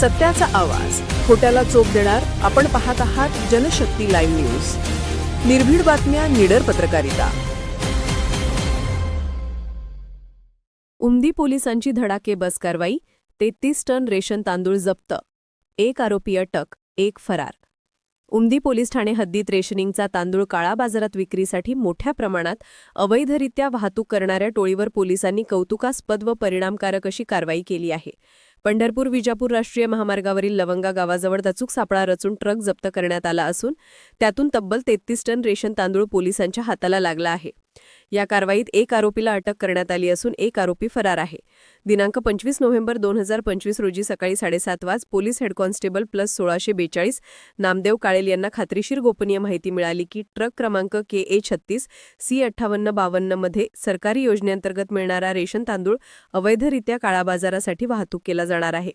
सत्याचा आवाज. खोट्याला चोप देणार आपण पाहत आहात जनशक्ती लाईव्ह न्यूज. निर्भीड बातम्या निडर पत्रकारिता. उमदी पोलिसांची धडाके बस कारवाई तेहतीस टन रेशन तांदूळ जप्त. एक आरोपी अटक एक फरार. उमदी पोलीस ठाणे हद्दीत रेशनिंगचा तांदूळ काळा बाजारात विक्रीसाठी मोठ्या प्रमाणात अवैधरित्या वाहतूक करणाऱ्या टोळीवर पोलिसांनी कौतुकास्पद व परिणामकारक अशी कारवाई केली आहे. पंढरपूर विजापूर राष्ट्रीय महामार्गावरील लवंगा गावाजवळ दचूक सापळा रचून ट्रक जप्त करण्यात आला असून त्यातून तब्बल तेहतीस टन रेशन तांदूळ पोलिसांच्या हाताला लागला आहे. या कारवाईत एक आरोपीला अटक करण्यात आली असून एक आरोपी फरार आहे. दिनांक पंचवीस नोव्हेंबर दोन हजार पंचवीस रोजी सकाळी साडेसात वाज पोलीस हेड कॉन्स्टेबल प्लस सोळाशे बेचाळीस नामदेव काळेल यांना खात्रीशीर गोपनीय माहिती मिळाली की ट्रक क्रमांक के ए छत्तीस सी अठ्ठावन्न बावन्नमध्ये सरकारी योजनेअंतर्गत मिळणारा रेशन तांदूळ अवैधरित्या काळा बाजारासाठी वाहतूक केला जाणार आहे.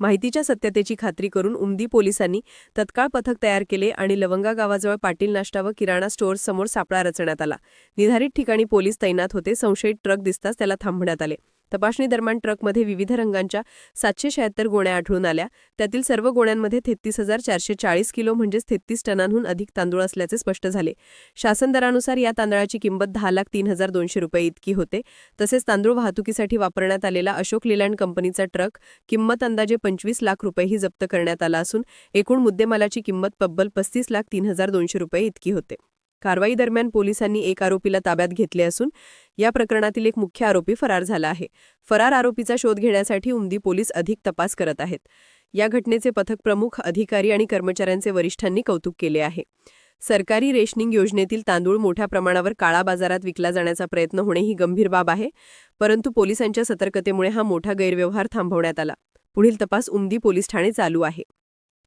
माहितीच्या सत्यतेची खात्री करून उमदी पोलिसांनी तत्काळ पथक तयार केले आणि लवंगा गावाजवळ पाटील नाश्ता व किराणा स्टोअर समोर सापळा रचण्यात आला. निर्धारित ठिकाणी पोलीस तैनात होते. संशयित ट्रक दिसताच त्याला थांबण्यात आले. तपासणीदरम्यान ट्रकमध्ये विविध रंगांच्या सातशे शहात्तर गोण्या आढळून आल्या. त्यातील सर्व गोण्यांमध्ये तेहतीस हजार चारशे चाळीस किलो म्हणजेच तेहतीस टनांहून अधिक तांदूळ असल्याचे स्पष्ट झाले. शासन दरानुसार या तांदळाची किंमत दहा लाख तीन हजार दोनशे रुपये इतकी होते. तसेच तांदूळ वाहतुकीसाठी वापरण्यात आलेला अशोक लिलँड कंपनीचा ट्रक किंमत अंदाजे पंचवीस लाख रुपयेही जप्त करण्यात आला असून एकूण मुद्देमालाची किंमत तब्बल पस्तीस लाख तीन हजार दोनशे रुपये इतकी होते. कारवाई दरम्यान पोलिसांनी एक आरोपीला ताब्यात घेतले असून या प्रकरणातील एक मुख्य आरोपी फरार झाला आहे. फरार आरोपीचा शोध घेण्यासाठी उमदी पोलीस अधिक तपास करत आहेत. या घटनेचे पथक प्रमुख अधिकारी आणि कर्मचाऱ्यांचे वरिष्ठांनी कौतुक केले आहे. सरकारी रेशनिंग योजनेतील तांदूळ मोठ्या प्रमाणावर काळा बाजारात विकला जाण्याचा प्रयत्न होणे ही गंभीर बाब आहे परंतु पोलिसांच्या सतर्कतेमुळे हा मोठा गैरव्यवहार थांबवण्यात आला. पुढील तपास उमदी पोलीस ठाणे चालू आहे.